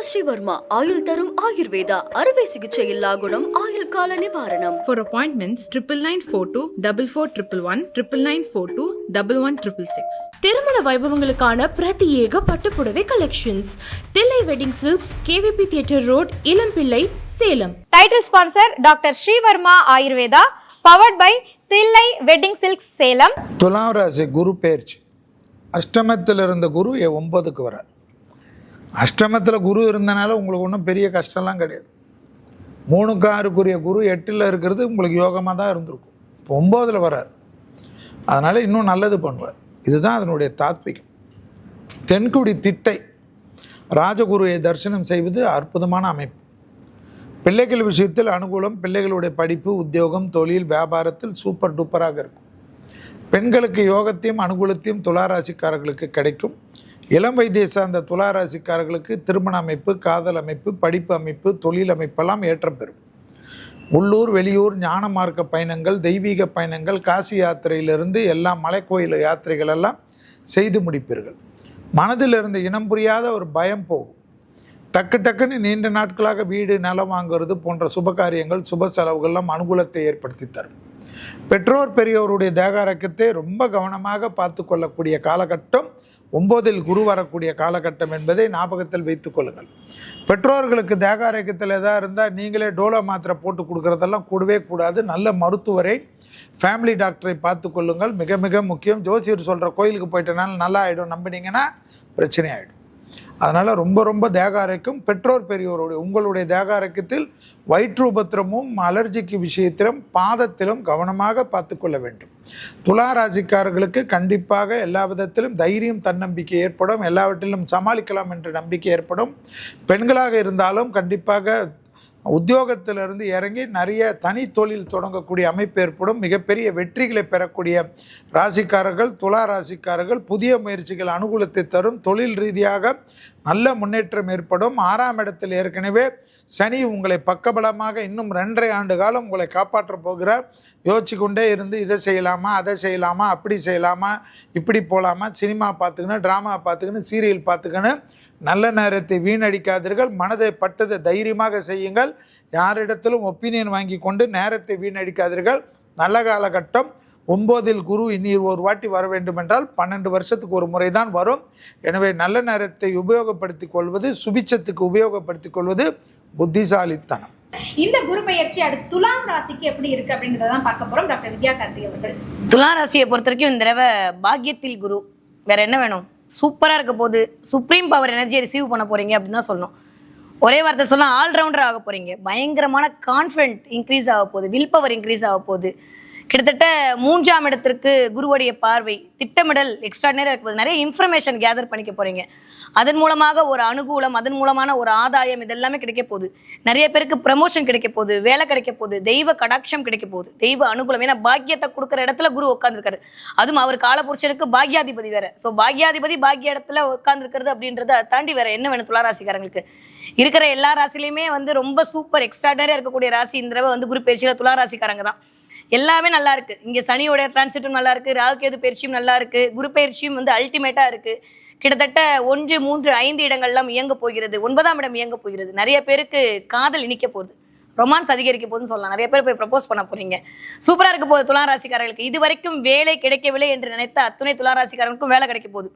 ஸ்ரீவர்மா ஆயுள் தரும் ஆயுர்வேதா அறுவை சிகிச்சை இல்லா குணம் ஆயுள் கால நிவாரணம். For appointments, triple nine four two double four triple one triple nine four two double one triple six. திருமண வைபவங்களுக்கான பிரத்யேக பட்டுப்புடவை collections Thillai wedding silks KVP theatre road Ilampillai Salem. Title sponsor doctor Srivarma Ayurveda powered by Thillai wedding silks Salem. துலாம் ராசி குரு பெயர்ச்சி அஷ்டமத்தில் இருந்த குரு எ- ஒன்பதுக்கு வரார். அஷ்டமத்தில் குரு இருந்தனால உங்களுக்கு ஒன்றும் பெரிய கஷ்டம்லாம் கிடையாது. மூணுக்கு ஆறுக்குரிய குரு எட்டில் இருக்கிறது உங்களுக்கு யோகமாக தான் இருந்திருக்கும். இப்போ ஒம்போதில் வரார் அதனால் இன்னும் நல்லது பண்ணுவார். இதுதான் அதனுடைய தாத்விகம். தென்குடி திட்டை ராஜகுருவை தரிசனம் செய்வது அற்புதமான அமைப்பு. பிள்ளைகள் விஷயத்தில் அனுகூலம் பிள்ளைகளுடைய படிப்பு உத்தியோகம் தொழில் வியாபாரத்தில் சூப்பர் டூப்பராக இருக்கும். பெண்களுக்கு யோகத்தையும் அனுகூலத்தையும் துளாராசிக்காரர்களுக்கு கிடைக்கும். இளம் வயதை சார்ந்த துளாராசிக்காரர்களுக்கு திருமண அமைப்பு காதல் அமைப்பு படிப்பு அமைப்பு தொழில் அமைப்பெல்லாம் ஏற்றம் பெறும் உள்ளூர் வெளியூர் ஞான மார்க்க பயணங்கள் தெய்வீக பயணங்கள் காசி யாத்திரையிலிருந்து எல்லா மலைக்கோயில் யாத்திரைகள் எல்லாம் செய்து முடிப்பீர்கள். மனதில் இருந்த இனம் புரியாத ஒரு பயம் போகும். டக்கு டக்குன்னு நீண்ட நாட்களாக வீடு நிலம் வாங்குறது போன்ற சுப காரியங்கள் சுப செலவுகள்லாம் அனுகூலத்தை ஏற்படுத்தி தரும். பெற்றோர் பெரியோருடைய தேகாரக்கத்தை ரொம்ப கவனமாக பார்த்து கொள்ளக்கூடிய காலகட்டம் ஒம்போதில் குரு வரக்கூடிய காலகட்டம் என்பதை ஞாபகத்தில் வைத்துக் கொள்ளுங்கள். பெற்றோர்களுக்கு தேகாரேக்கத்தில் எதாக இருந்தால் நீங்களே டோலோ மாத்திரை போட்டு கொடுக்குறதெல்லாம் கூடவே கூடாது. நல்ல மருத்துவரை ஃபேமிலி டாக்டரை பார்த்து கொள்ளுங்கள். மிக மிக முக்கியம். ஜோசியர் சொல்கிற கோயிலுக்கு போயிட்டனால நல்லா ஆகிடும் நம்பினீங்கன்னா பிரச்சனை ஆகிடும் அதனால் ரொம்ப ரொம்ப தேகாரைக்கும் பெற்றோர் பெரியோருடைய உங்களுடைய தேகாரைக்கத்தில் வயிற்று உபத்திரமும் அலர்ஜிக்கு விஷயத்திலும் பாதத்திலும் கவனமாக பார்த்துக்கொள்ள வேண்டும். துலா ராசிக்காரர்களுக்கு கண்டிப்பாக எல்லா விதத்திலும் தைரியம் தன்னம்பிக்கை ஏற்படும். எல்லாவற்றிலும் சமாளிக்கலாம் என்ற நம்பிக்கை ஏற்படும். பெண்களாக இருந்தாலும் கண்டிப்பாக உத்தியோகத்திலிருந்து இறங்கி நிறைய தனி தொழில் தொடங்கக்கூடிய அமைப்பு ஏற்படும். மிகப்பெரிய வெற்றிகளை பெறக்கூடிய ராசிக்காரர்கள் துலா ராசிக்காரர்கள் புதிய முயற்சிகள் அனுகூலத்தை தரும். தொழில் ரீதியாக நல்ல முன்னேற்றம் ஏற்படும். ஆறாம் இடத்தில் ஏற்கனவே சனி உங்களை பக்கபலமாக இன்னும் ரெண்டரை ஆண்டு காலம் உங்களை காப்பாற்றப் போகிறார். யோசிச்சு கொண்டே இருந்து இதை செய்யலாமா அதை செய்யலாமா அப்படி செய்யலாமா இப்படி போகலாமா சினிமா பார்த்துக்கணும் ட்ராமா பார்த்துக்கணும் சீரியல் பார்த்துக்கணும் நல்ல நேரத்தை வீணடிக்காதீர்கள். மனதை பட்டதை தைரியமாக செய்யுங்கள். யாரிடத்திலும் ஒப்பீனியன் வாங்கி கொண்டு நேரத்தை வீணடிக்காதீர்கள். நல்ல காலகட்டம். ஒம்போதில் குரு இனி ஒரு வாட்டி வர வேண்டும் என்றால் பன்னெண்டு வருஷத்துக்கு ஒரு முறை தான் வரும். எனவே நல்ல நேரத்தை உபயோகப்படுத்திக் கொள்வது சுபிச்சத்துக்கு உபயோகப்படுத்திக் கொள்வது புத்திசாலித்தனம். இந்த குரு பெயர்ச்சி அடுத்து துலாம் ராசிக்கு எப்படி இருக்கு அப்படின்றத தான் பார்க்க போறோம். டாக்டர் வித்யா கார்த்திக் அவர்கள். துலா ராசியை பொறுத்த வரைக்கும் இந்த தடவை பாக்கியத்தில் குரு. வேற என்ன வேணும்? சூப்பராக இருக்க போகுது சுப்ரீம் பவர் எனர்ஜியை ரிசீவ் பண்ண போகிறீங்க அப்படின்னு தான் சொல்லணும். ஒரே வார்த்தை சொன்னால் ஆல்ரவுண்டர் ஆக போகிறீங்க பயங்கரமான கான்ஃபிடென்ட் இன்க்ரீஸ் ஆக போகுது. வில் பவர் இன்க்ரீஸ் ஆக போகுது. கிட்டத்தட்ட மூன்றாம் இடத்திற்கு குருவுடைய பார்வை திட்டமிடல் எக்ஸ்ட்ராடினரியாக இருக்க நிறைய இன்ஃபர்மேஷன் கேதர் பண்ணிக்க போறீங்க. அதன் மூலமாக ஒரு அனுகூலம் அதன் மூலமான ஒரு ஆதாயம் இதெல்லாமே கிடைக்க போகுது. நிறைய பேருக்கு ப்ரமோஷன் கிடைக்க போகுது வேலை கிடைக்க போகுது தெய்வ கடாட்சம் கிடைக்க போகுது. தெய்வ அனுகூலம். ஏன்னா பாக்கியத்தை கொடுக்குற இடத்துல குரு உட்காந்துருக்காரு அதுவும் அவர் காலபுருஷனுக்கு பாக்யாதிபதி வேற. ஸோ பாக்யாதிபதி பாக்கிய இடத்துல உட்காந்துருக்கிறது அப்படின்றத அதை தாண்டி வேற என்ன வேணும் துளாராசிக்காரங்களுக்கு? இருக்கிற எல்லா ராசிலையுமே வந்து ரொம்ப சூப்பர் எக்ஸ்ட்ராடனரியாக இருக்கக்கூடிய ராசி இந்த வந்து குரு பயிற்சியில் துளாராசிக்காரங்க தான். எல்லாமே நல்லா இருக்கு. இங்க சனியோட டிரான்சிட்டும் நல்லா இருக்கு. ராகுகேது பயிற்சியும் நல்லா இருக்கு. குரு பயிற்சியும் வந்து அல்டிமேட்டா இருக்கு. கிட்டத்தட்ட ஒன்று மூன்று ஐந்து இடங்கள்லாம் இயங்க போகிறது. ஒன்பதாம் இடம் இயங்க போகிறது. நிறைய பேருக்கு காதல் இனிக்க போகுது. ரொமான்ஸ் அதிகரிக்க போகுதுன்னு சொல்லலாம். நிறைய பேர் போய் ப்ரப்போஸ் பண்ண போறீங்க. சூப்பரா இருக்க போகுது துலா ராசிக்காரர்களுக்கு இது வரைக்கும் வேலை கிடைக்கவில்லை என்று நினைத்த அத்துணை துலா ராசிக்காரர்களுக்கும் வேலை கிடைக்க போகுது.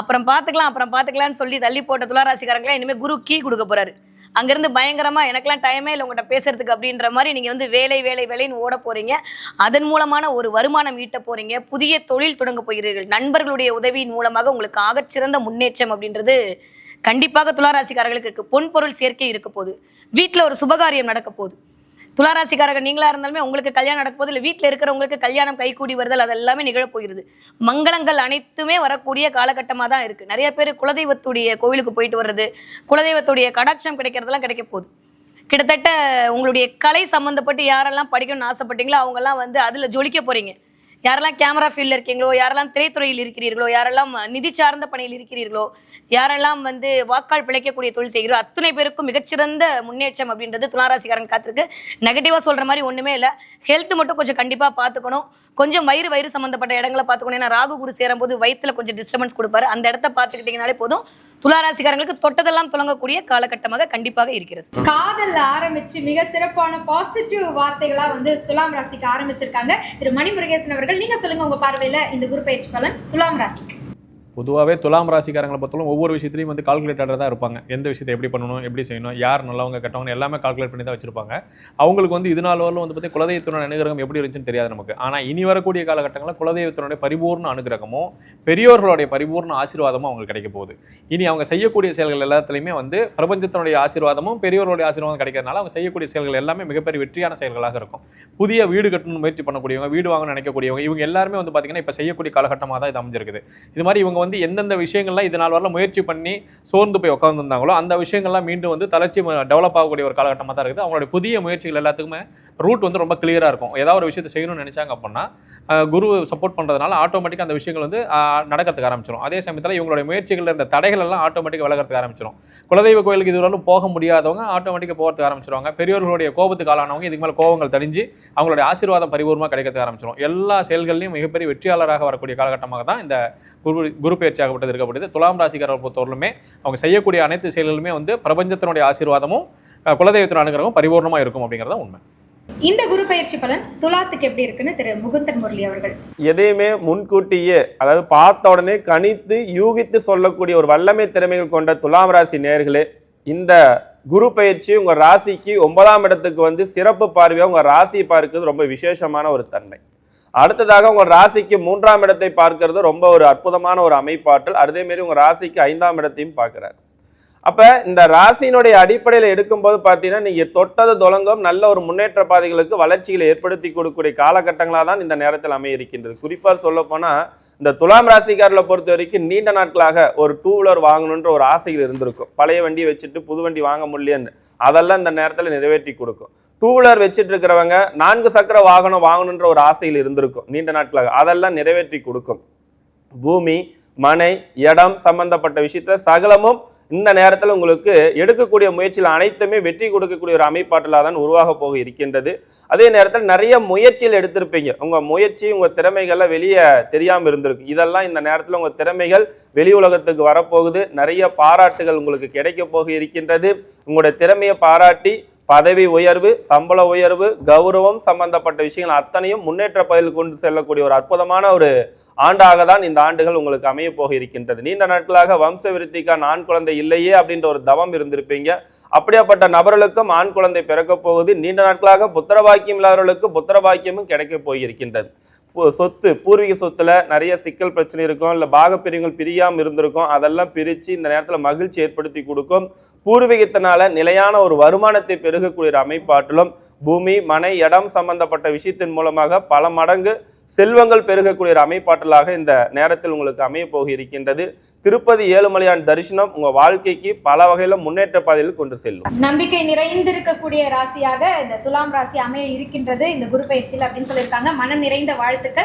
அப்புறம் பார்த்துக்கலாம் அப்புறம் பார்த்துக்கலாம்னு சொல்லி தள்ளி போட்ட துலா ராசிக்காரங்களாம் இனிமேல் குரு கீ கொடுக்க போறாரு. அங்கேருந்து பயங்கரமா எனக்கெல்லாம் டைமே இல்லை உங்கள்கிட்ட பேசுறதுக்கு அப்படின்ற மாதிரி நீங்க வந்து வேலை வேலை வேலைன்னு ஓட போறீங்க. அதன் மூலமான ஒரு வருமானம் ஈட்ட போறீங்க. புதிய தொழில் தொடங்க போகிறீர்கள். நண்பர்களுடைய உதவியின் மூலமாக உங்களுக்கு ஆகச்சிறந்த முன்னேற்றம் அப்படின்றது கண்டிப்பாக துளாராசிக்காரர்களுக்கு இருக்கு. பொன் பொருள் சேர்க்கை இருக்க போகுது வீட்டில் ஒரு சுபகாரியம் நடக்க போகுது துளாராசிக்காரர்கள் நீங்களா இருந்தாலுமே உங்களுக்கு கல்யாணம் நடக்க போது இல்லை வீட்டில் இருக்கிறவங்களுக்கு கல்யாணம் கைகூடி வருதல் அது எல்லாமே நிகழப் போகிறது மங்களங்கள் அனைத்துமே வரக்கூடிய காலகட்டமாக தான் இருக்கு. நிறைய பேர் குலதெய்வத்துடைய கோவிலுக்கு போயிட்டு வர்றது குலதெய்வத்துடைய கடாட்சம் கிடைக்கிறதெல்லாம் கிடைக்க போகுது. கிட்டத்தட்ட உங்களுடைய கலை சம்மந்தப்பட்டு யாரெல்லாம் படிக்கணும்னு ஆசைப்பட்டீங்களோ அவங்கெல்லாம் வந்து அதில் ஜொலிக்க போகிறீங்க யாரெல்லாம் கேமரா ஃபீல்டில் இருக்கீங்களோ யாரெல்லாம் திரைத்துறையில் இருக்கிறீர்களோ யாரெல்லாம் நிதி சார்ந்த பணியில் இருக்கிறீர்களோ யாரெல்லாம் வந்து வாக்கால் பிழைக்கக்கூடிய தொழில் செய்கிறோ அத்தனை பேருக்கும் மிகச்சிறந்த முன்னேற்றம் அப்படின்றது துளாராசிக்காரன் காத்திருக்கு. நெகட்டிவாக சொல்கிற மாதிரி ஒன்றுமே இல்லை. ஹெல்த் மட்டும் கொஞ்சம் கண்டிப்பாக பார்த்துக்கணும் கொஞ்சம் வயிறு வயிறு சம்மந்தப்பட்ட இடங்களை பார்த்துக்கணும். ஏன்னா ராகு குரு சேரும் போது வயிற்றுல கொஞ்சம் டிஸ்டர்பன்ஸ் கொடுப்பாரு. அந்த இடத்த பார்த்துக்கிட்டீங்கனாலே போதும். துளாராசிக்காரங்களுக்கு தொட்டதெல்லாம் துலங்கக்கூடிய காலகட்டமாக கண்டிப்பாக இருக்கிறது. காதல் ஆரம்பிச்சு மிக சிறப்பான பாசிட்டிவ் வார்த்தைகளா வந்து துலாம் ராசிக்கு ஆரம்பிச்சிருக்காங்க. திரு மணிமுருகேசன் அவர்கள் நீங்க சொல்லுங்க உங்க பார்வையில இந்த குரு பயிற்சி பலன் துலாம் ராசிக்கு. பொதுவாகவே துலாம் ராசிக்காரங்களை பார்த்தாலும் ஒவ்வொரு விஷயத்துலையும் வந்து கால்குலேட்டராக தான் இருப்பாங்க. எந்த விஷயத்தை எப்படி பண்ணணும் எப்படி செய்யணும் யார் நல்லவங்க கெட்டவங்க எல்லாமே கால்குலேட் பண்ணி தான் வச்சிருப்பாங்க. அவங்களுக்கு வந்து இது நாள் வரலும் வந்து பார்த்தீங்கன்னா குலதெய்வத்தினோட அனுகிரகம் எப்படி இருந்துச்சுன்னு தெரியாது நமக்கு. ஆனால் இனி வரக்கூடிய காலகட்டங்களில் குலதெய்வத்தினுடைய பரிபூர்ண அனுகிரகமும் பெரியோர்களுடைய பரிபூர்ண ஆசீர்வாதமும் அவங்களுக்கு கிடைக்க போகுது. இனி அவங்க செய்யக்கூடிய செயல்கள் எல்லாத்துலேயுமே வந்து பிரபஞ்சத்தினுடைய ஆசீர்வாதமும் பெரியோர்களுடைய ஆசீர்வாதம் கிடைக்கிறதுனால அவங்க செய்யக்கூடிய செயல்கள் எல்லாமே மிகப்பெரிய வெற்றியான செயல்களாக இருக்கும். புதிய வீடு கட்டணும்னு முயற்சி பண்ணக்கூடியவங்க வீடு வாங்கணும்னு நினைக்கக்கூடியவங்க இவங்க எல்லாருமே வந்து பார்த்தீங்கன்னா இப்போ செய்யக்கூடிய காலகட்டமாக தான் இது அமைஞ்சிருக்குது. இது மாதிரி இவங்க வந்து எந்தெந்த விஷயங்கள்லாம் இது நாள் வரல முயற்சி பண்ணி சோர்ந்து போய் உட்காந்துருந்தாங்களோ அந்த விஷயங்கள்லாம் மீண்டும் வந்து தளர்ச்சி டெவலப் ஆகக்கூடிய ஒரு காலகட்டமாக தான் இருக்குது. அவங்களுடைய புதிய முயற்சிகள் எல்லாத்துக்குமே ரூட் வந்து ரொம்ப கிளியராக இருக்கும். ஏதாவது ஒரு விஷயத்தை செய்யணும்னு நினச்சாங்க அப்படின்னா குரு சப்போர்ட் பண்ணுறதுனால ஆட்டோமேட்டிக்காக அந்த விஷயங்கள் வந்து நடக்கிறதுக்கு ஆரம்பிச்சிடும் அதே சமயத்தில் இவங்களுடைய முயற்சிகள் இருந்த தடைகள் எல்லாம் ஆட்டோமேட்டிக்காக விலகிறதுக்கு ஆரம்பிச்சிடும் குலதெய்வ கோயிலுக்கு இதுவரையும் போக முடியாதவங்க ஆட்டோமேட்டிக்காக போகிறதுக்கு ஆரம்பிச்சிருவாங்க. பெரியவர்களுடைய கோபத்துக்கு ஆளானவங்க இதுக்கு மேலே கோபங்கள் தடிஞ்சு அவங்களுடைய ஆசீர்வாதம் பரிபூர்ணமாக கிடைக்கிறதுக்கு ஆரம்பிச்சிடும் எல்லா செயல்கள்லையும் மிகப்பெரிய வெற்றியாளராக வரக்கூடிய காலகட்டமாக தான் இந்த குரு குரு பயிற்சியாகப்பட்டது இருக்கப்படுது துலாம் ராசிக்காரர் பொறுத்தவரையிலுமே அவங்க செய்யக்கூடிய அனைத்து செயல்களுமே வந்து பிரபஞ்சத்தினுடைய ஆசீர்வாதமும் குலதெய்வத்தின் அனுகிரகமும் பரிபூர்ணமாக இருக்கும் அப்படிங்கிறது உண்மை. இந்த குரு பயிற்சி பலன் துலாத்துக்கு எப்படி இருக்குன்னு திரு முகுந்தன் முரளி அவர்கள். எதையுமே முன்கூட்டியே அதாவது பார்த்த உடனே கணித்து யூகித்து சொல்லக்கூடிய ஒரு வல்லமை திறமைகள் கொண்ட துலாம் ராசி நேர்களே இந்த குரு பயிற்சி உங்க ராசிக்கு ஒன்பதாம் இடத்துக்கு வந்து சிறப்பு பார்வையா உங்க ராசியை பார்க்கிறது ரொம்ப விசேஷமான ஒரு தன்மை. அடுத்ததாக உங்கள் ராசிக்கு மூன்றாம் இடத்தை பார்க்கறது ரொம்ப ஒரு அற்புதமான ஒரு அமைப்பாற்றல். அதேமாரி உங்கள் ராசிக்கு ஐந்தாம் இடத்தையும் பார்க்குறாரு. அப்போ இந்த ராசியினுடைய அடிப்படையில் எடுக்கும்போது பார்த்தீங்கன்னா நீங்கள் தொட்டது தொடங்கும் நல்ல ஒரு முன்னேற்ற பாதைகளுக்கு வளர்ச்சிகளை ஏற்படுத்தி கொடுக்கக்கூடிய காலகட்டங்களாக தான் இந்த நேரத்தில் அமைய இருக்கின்றது குறிப்பாக சொல்லப்போனால் இந்த துலாம் ராசிக்காரில் பொறுத்த வரைக்கும் நீண்ட நாட்களாக ஒரு டூ வீலர் வாங்கணுன்ற ஒரு ஆசைகள் இருந்திருக்கும். பழைய வண்டியை வச்சுட்டு புது வண்டி வாங்க முடியலன்னு. அதெல்லாம் இந்த நேரத்தில் நிறைவேற்றி கொடுக்கும். டூ வீலர் வச்சுட்டு இருக்கிறவங்க நான்கு சக்கர வாகனம் வாங்கணுன்ற ஒரு ஆசையில் இருந்திருக்கும். நீண்ட நாட்களாக. அதெல்லாம் நிறைவேற்றி கொடுக்கும். பூமி மனை இடம் சம்பந்தப்பட்ட விஷயத்த சகலமும் இந்த நேரத்தில் உங்களுக்கு எடுக்கக்கூடிய முயற்சியில் அனைத்துமே வெற்றி கொடுக்கக்கூடிய ஒரு அமைப்பாற்றலாக தான் உருவாக போக இருக்கின்றது. அதே நேரத்தில் நிறைய முயற்சிகள் எடுத்திருப்பீங்க. உங்கள் முயற்சி உங்கள் திறமைகள்லாம் வெளியே தெரியாமல் இருந்திருக்கு இதெல்லாம் இந்த நேரத்தில் உங்கள் திறமைகள் வெளி உலகத்துக்கு வரப்போகுது. நிறைய பாராட்டுகள் உங்களுக்கு கிடைக்க போக இருக்கின்றது. உங்களுடைய திறமையை பாராட்டி பதவி உயர்வு சம்பள உயர்வு கௌரவம் சம்பந்தப்பட்ட விஷயங்கள் அத்தனையும் முன்னேற்ற பதில் கொண்டு செல்லக்கூடிய ஒரு அற்புதமான ஒரு ஆண்டாக தான் இந்த ஆண்டுகள் உங்களுக்கு அமைய போக இருக்கின்றது நீண்ட நாட்களாக வம்ச விருத்திக்கான ஆண் குழந்தை இல்லையே அப்படின்ற ஒரு தவம் இருந்திருப்பீங்க. அப்படியாப்பட்ட நபர்களுக்கும் ஆண் குழந்தை பிறக்கப் போகுது. நீண்ட நாட்களாக புத்திர பாக்கியம் இல்லாதவர்களுக்கு புத்திர பாக்கியமும் கிடைக்க போயிருக்கின்றது. சொத்து பூர்வீக சொத்துல நிறைய சிக்கல் பிரச்சனை இருக்கும். இல்லை பாகப்பிரிவுகள் பிரியாமல் இருந்திருக்கும். அதெல்லாம் பிரித்து இந்த நேரத்தில் மகிழ்ச்சி ஏற்படுத்தி கொடுக்கும். பூர்வீகத்தினால நிலையான ஒரு வருமானத்தை பெருகக்கூடிய அமைப்பாட்டிலும் பூமி மனை இடம் சம்பந்தப்பட்ட விஷயத்தின் மூலமாக பல மடங்கு செல்வங்கள் பெருகக்கூடிய அமைப்பாற்றலாக இந்த நேரத்தில் உங்களுக்கு அமைய போக இருக்கின்றது திருப்பதி ஏழுமலையான் தரிசனம் உங்க வாழ்க்கைக்கு பல வகையில முன்னேற்ற பாதையில் கொண்டு செல்லும். நம்பிக்கை நிறைந்திருக்கக்கூடிய ராசியாக இந்த துலாம் ராசி அமைய இருக்கின்றது. இந்த குரு பயிற்சியில் அப்படின்னு சொல்லியிருக்காங்க. மனம் நிறைந்த வாழ்த்துக்கள்.